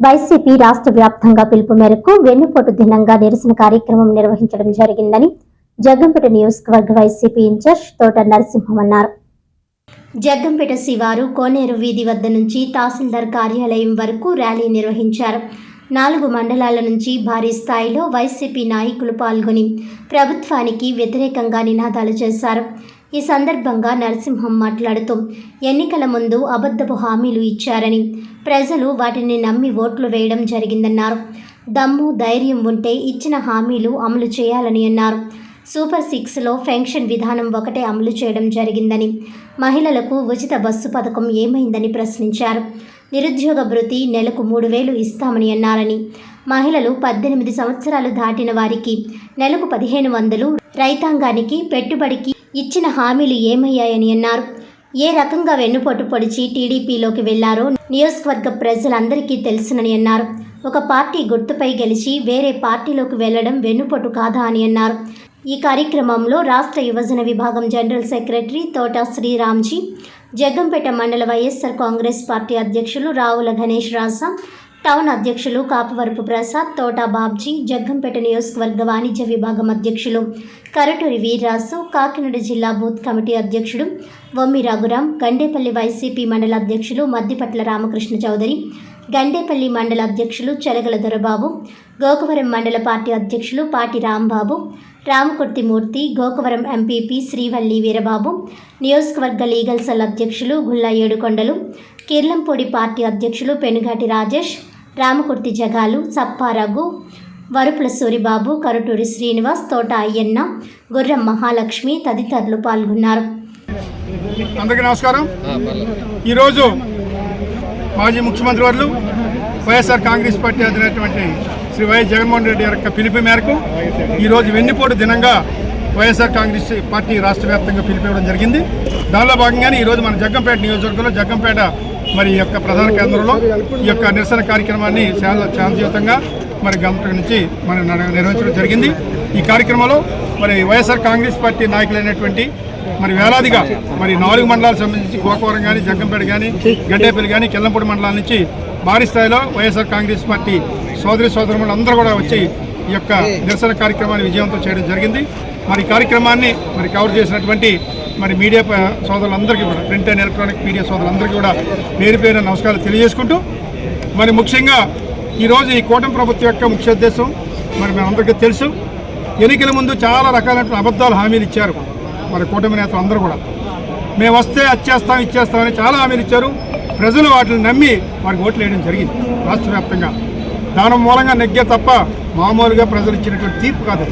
YCP రాష్ట్ర వ్యాప్తంగా పిలుపు మేరకు వెన్నుపోటు దినంగా నిరసన కార్యక్రమం నిర్వహించడం జరిగిందని జగ్గంపేట నియోజకవర్గ వైసీపీ ఇన్ఛార్జ్ తోట నరసింహం అన్నారు. జగ్గంపేట శివారు కోనేరు వీధి వద్ద నుంచి తహసీల్దార్ కార్యాలయం వరకు ర్యాలీ నిర్వహించారు. నాలుగు మండలాల నుంచి భారీ స్థాయిలో వైసీపీ నాయకులు పాల్గొని ప్రభుత్వానికి వ్యతిరేకంగా నినాదాలు చేశారు. ఈ సందర్భంగా నరసింహం మాట్లాడుతూ ఎన్నికల ముందు అబద్ధపు హామీలు ఇచ్చారని ప్రజలు వాటిని నమ్మి ఓట్లు వేయడం జరిగిందన్నారు. దమ్ము ధైర్యం ఉంటే ఇచ్చిన హామీలు అమలు చేయాలని అన్నారు. సూపర్ సిక్స్లో పెన్షన్ విధానం ఒకటే అమలు చేయడం జరిగిందని మహిళలకు ఉచిత బస్సు పథకం ఏమైందని ప్రశ్నించారు. నిరుద్యోగ భృతి నెలకు మూడు వేలు ఇస్తామని అన్నారని మహిళలు పద్దెనిమిది సంవత్సరాలు దాటిన వారికి నెలకు పదిహేను వందలు రైతాంగానికి పెట్టుబడికి ఇచ్చిన హామీలు ఏమయ్యాయని అన్నారు. ఏ రకంగా వెన్నుపోటు పొడిచి టీడీపీలోకి వెళ్ళారో నియోజకవర్గ ప్రజలందరికీ తెలుసునని అన్నారు. ఒక పార్టీ గుర్తుపై గెలిచి వేరే పార్టీలోకి వెళ్ళడం వెన్నుపోటు కాదా అని అన్నారు. ఈ కార్యక్రమంలో రాష్ట్ర యువజన విభాగం జనరల్ సెక్రటరీ తోట శ్రీరామ్జీ జగ్గంపేట మండల వైఎస్ఆర్ కాంగ్రెస్ పార్టీ అధ్యక్షులు రావుల గణేష్ రాజా టౌన్ అధ్యక్షులు కాపవరపు ప్రసాద్ తోటా బాబ్జీ జగ్గంపేట నియోజకవర్గ వాణిజ్య విభాగం అధ్యక్షులు కరటూరి వీర్రాసు కాకినాడ జిల్లా బూత్ కమిటీ అధ్యక్షుడు వమ్మి రఘురాం గండేపల్లి వైసీపీ మండల అధ్యక్షులు మద్దిపట్ల రామకృష్ణ చౌదరి గండేపల్లి మండల అధ్యక్షులు చెలగల దొరబాబు గోకవరం మండల పార్టీ అధ్యక్షులు పాటి రాంబాబు రామకుర్తిమూర్తి గోకవరం ఎంపీపీ శ్రీవల్లి వీరబాబు నియోజకవర్గ లీగల్ సెల్ అధ్యక్షులు గుల్లా ఏడుకొండలు కిర్లంపొడి పార్టీ అధ్యక్షులు పెనుగాటి రాజేష్ రామకుర్తి జగాలు సప్పారఘు వరుపుల సూరిబాబు కరుటూరి శ్రీనివాస్ తోట అయ్యన్న గుర్రం మహాలక్ష్మి తదితరులు పాల్గొన్నారు. అందరికీ నమస్కారం. ఈరోజు మాజీ ముఖ్యమంత్రి వర్లు వైఎస్ఆర్ కాంగ్రెస్ పార్టీ అధినటువంటి శ్రీ వైఎస్ జగన్మోహన్ రెడ్డి యొక్క పిలుపు మేరకు ఈరోజు వెన్నుపోటు దినంగా వైఎస్ఆర్ కాంగ్రెస్ పార్టీ రాష్ట్ర వ్యాప్తంగా పిలిపివ్వడం జరిగింది. దానిలో భాగంగానే ఈరోజు మన జగ్గంపేట నియోజకవర్గంలో జగ్గంపేట మరి ఈ యొక్క ప్రధాన కేంద్రంలో ఈ యొక్క నిరసన కార్యక్రమాన్ని చాలా శాంతియుతంగా మరి గంట నుంచి మనం నడ- నిర్వహించడం జరిగింది. ఈ కార్యక్రమంలో మరి వైఎస్ఆర్ కాంగ్రెస్ పార్టీ నాయకులైనటువంటి మరి వేలాదిగా మరి నాలుగు మండలాలకు సంబంధించి గోకవరం కానీ జగ్గంపేట కానీ గడ్డేపల్లి కానీ కిల్లంపూడి మండలాల నుంచి భారీ స్థాయిలో వైఎస్ఆర్ కాంగ్రెస్ పార్టీ సోదరి సోదరులు అందరూ కూడా వచ్చి ఈ యొక్క నిరసన కార్యక్రమాన్ని విజయవంతం చేయడం జరిగింది. మరి కార్యక్రమాన్ని మరి కవర్ చేసినటువంటి మరి మీడియా సోదరులందరికీ కూడా ప్రింట్ అండ్ ఎలక్ట్రానిక్ మీడియా సోదరులందరికీ కూడా పేరు పేరు నమస్కారాలు తెలియజేసుకుంటూ మరి ముఖ్యంగా ఈరోజు ఈ కూటమి ప్రభుత్వం యొక్క ముఖ్య ఉద్దేశం మరి మనందరికీ తెలుసు ఎన్నికల ముందు చాలా రకాలైన అబద్ధాలు హామీలు ఇచ్చారు మరి కూటమి నేతలు అందరూ కూడా. మేము వస్తే అచ్చేస్తాం ఇచ్చేస్తామని చాలా హామీలు ఇచ్చారు. ప్రజలు వాటిని నమ్మి వారికి ఓట్లు వేయడం జరిగింది రాష్ట్ర వ్యాప్తంగా. దాని మూలంగా నెగ్గే తప్ప మామూలుగా ప్రజలు ఇచ్చినటువంటి తీర్పు కాదు.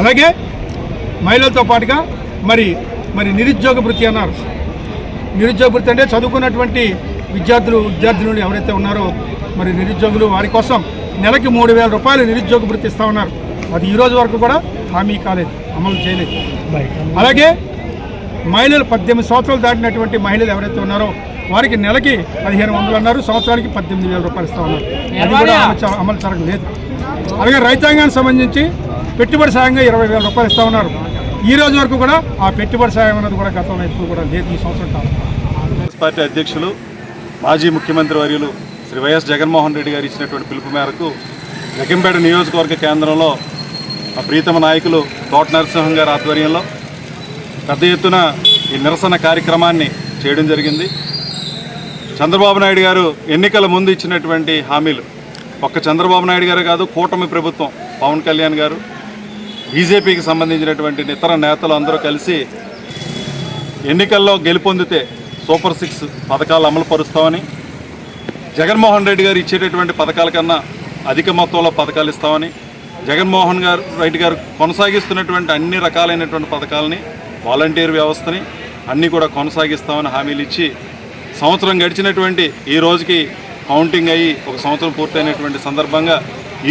అలాగే మహిళలతో పాటుగా మరి మరి నిరుద్యోగ వృత్తి అన్నారు. నిరుద్యోగ వృత్తి అంటే చదువుకున్నటువంటి విద్యార్థులు విద్యార్థినులు ఎవరైతే ఉన్నారో మరి నిరుద్యోగులు వారి కోసం నెలకి మూడు వేల రూపాయలు నిరుద్యోగ వృత్తి ఇస్తా ఉన్నారు. అది ఈ రోజు వరకు కూడా హామీ కాలేదు అమలు చేయలేదు. అలాగే మహిళలు పద్దెనిమిది సంవత్సరాలు దాటినటువంటి మహిళలు ఎవరైతే ఉన్నారో వారికి నెలకి పదిహేను వందలు అన్నారు. సంవత్సరానికి పద్దెనిమిది వేల రూపాయలు ఇస్తా ఉన్నారు అది కూడా అమలు జరగలేదు. అలాగే రైతాంగానికి సంబంధించి పెట్టుబడి సాయంగా ఇరవై వేల రూపాయలు ఇస్తా ఉన్నారు ఈ రోజు వరకు కూడా ఆ పెట్టుబడి సాయం అనేది కూడా గతంలో ఎప్పుడు కూడా లేదు ఈ సంవత్సరం కాలం. కాంగ్రెస్ పార్టీ అధ్యక్షులు మాజీ ముఖ్యమంత్రి వర్యులు శ్రీ వైఎస్ జగన్మోహన్ రెడ్డి గారు ఇచ్చినటువంటి పిలుపు మేరకు జగంపేట నియోజకవర్గ కేంద్రంలో మా ప్రీతమ నాయకులు తోట నరసింహం గారి ఆధ్వర్యంలో పెద్ద ఎత్తున ఈ నిరసన కార్యక్రమాన్ని చేయడం జరిగింది. చంద్రబాబు నాయుడు గారు ఎన్నికల ముందు ఇచ్చినటువంటి హామీలు. ఒక్క చంద్రబాబు నాయుడు గారు కాదు కూటమి ప్రభుత్వం పవన్ కళ్యాణ్ గారు బీజేపీకి సంబంధించినటువంటి ఇతర నేతలు అందరూ కలిసి ఎన్నికల్లో గెలుపొందితే సూపర్ సిక్స్ పథకాలు అమలు పరుస్తామని జగన్మోహన్ రెడ్డి గారు ఇచ్చేటటువంటి పథకాల కన్నా అధిక మొత్తంలో పథకాలు ఇస్తామని జగన్మోహన్ గారు రెడ్డి గారు కొనసాగిస్తున్నటువంటి అన్ని రకాలైనటువంటి పథకాలని వాలంటీర్ వ్యవస్థని అన్నీ కూడా కొనసాగిస్తామని హామీలు ఇచ్చి సంవత్సరం గడిచినటువంటి ఈ రోజుకి కౌంటింగ్ అయ్యి ఒక సంవత్సరం పూర్తయినటువంటి సందర్భంగా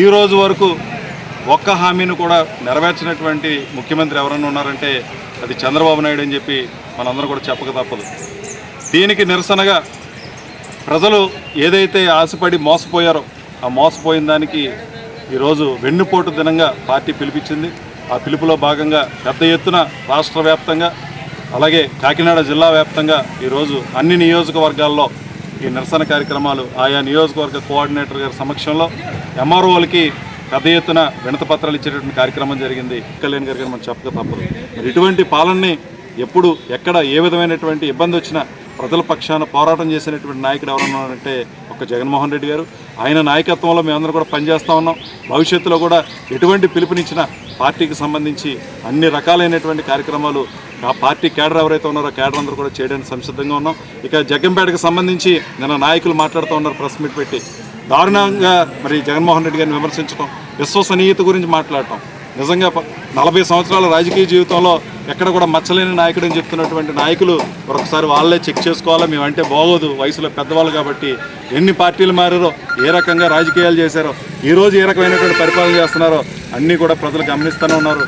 ఈ రోజు వరకు ఒక్క హామీని కూడా నెరవేర్చినటువంటి ముఖ్యమంత్రి ఎవరన్నా ఉన్నారంటే అది చంద్రబాబు నాయుడు అని చెప్పి మనందరం కూడా చెప్పక తప్పదు. దీనికి నిరసనగా ప్రజలు ఏదైతే ఆశపడి మోసపోయారో ఆ మోసపోయిన దానికి ఈరోజు వెన్నుపోటు దినంగా పార్టీ పిలిపించింది. ఆ పిలుపులో భాగంగా పెద్ద ఎత్తున రాష్ట్ర వ్యాప్తంగా అలాగే కాకినాడ జిల్లా వ్యాప్తంగా ఈరోజు అన్ని నియోజకవర్గాల్లో ఈ నిరసన కార్యక్రమాలు ఆయా నియోజకవర్గ కోఆర్డినేటర్ గారి సమక్షంలో ఎంఆర్ఓలకి పెద్ద ఎత్తున వినత పత్రాలు ఇచ్చేటటువంటి కార్యక్రమం జరిగింది. కళ్యాణ్ గారి గారు మనం చెప్పక తప్పదు. మరి ఇటువంటి పాలనని ఎప్పుడు ఎక్కడ ఏ విధమైనటువంటి ఇబ్బంది వచ్చినా ప్రజల పక్షాన పోరాటం చేసినటువంటి నాయకుడు ఎవరన్నా అంటే ఒక్క జగన్మోహన్ రెడ్డి గారు. ఆయన నాయకత్వంలో మేమందరం కూడా పనిచేస్తూ ఉన్నాం. భవిష్యత్తులో కూడా ఎటువంటి పిలుపునిచ్చిన పార్టీకి సంబంధించి అన్ని రకాలైనటువంటి కార్యక్రమాలు ఆ పార్టీ కేడర్ ఎవరైతే ఉన్నారో కేడర్ అందరూ కూడా చేయడానికి సంసిద్ధంగా ఉన్నాం. ఇక జగ్గంపేటకు సంబంధించి నిన్న నాయకులు మాట్లాడుతూ ఉన్నారు ప్రెస్ మీట్ పెట్టి. దారుణంగా మరి జగన్మోహన్ రెడ్డి గారిని విమర్శించడం విశ్వసనీయత గురించి మాట్లాడటం. నిజంగా నలభై సంవత్సరాల రాజకీయ జీవితంలో ఎక్కడ కూడా మచ్చలేని నాయకుడు అని చెప్తున్నటువంటి నాయకులు ఒకసారి వాళ్ళే చెక్ చేసుకోవాలా? మేమంటే బాగోదు వయసులో పెద్దవాళ్ళు కాబట్టి ఎన్ని పార్టీలు మారారో ఏ రకంగా రాజకీయాలు చేశారో ఈ రోజు ఏ రకమైనటువంటి పరిపాలన చేస్తున్నారో అన్నీ కూడా ప్రజలు గమనిస్తూనే ఉన్నారు.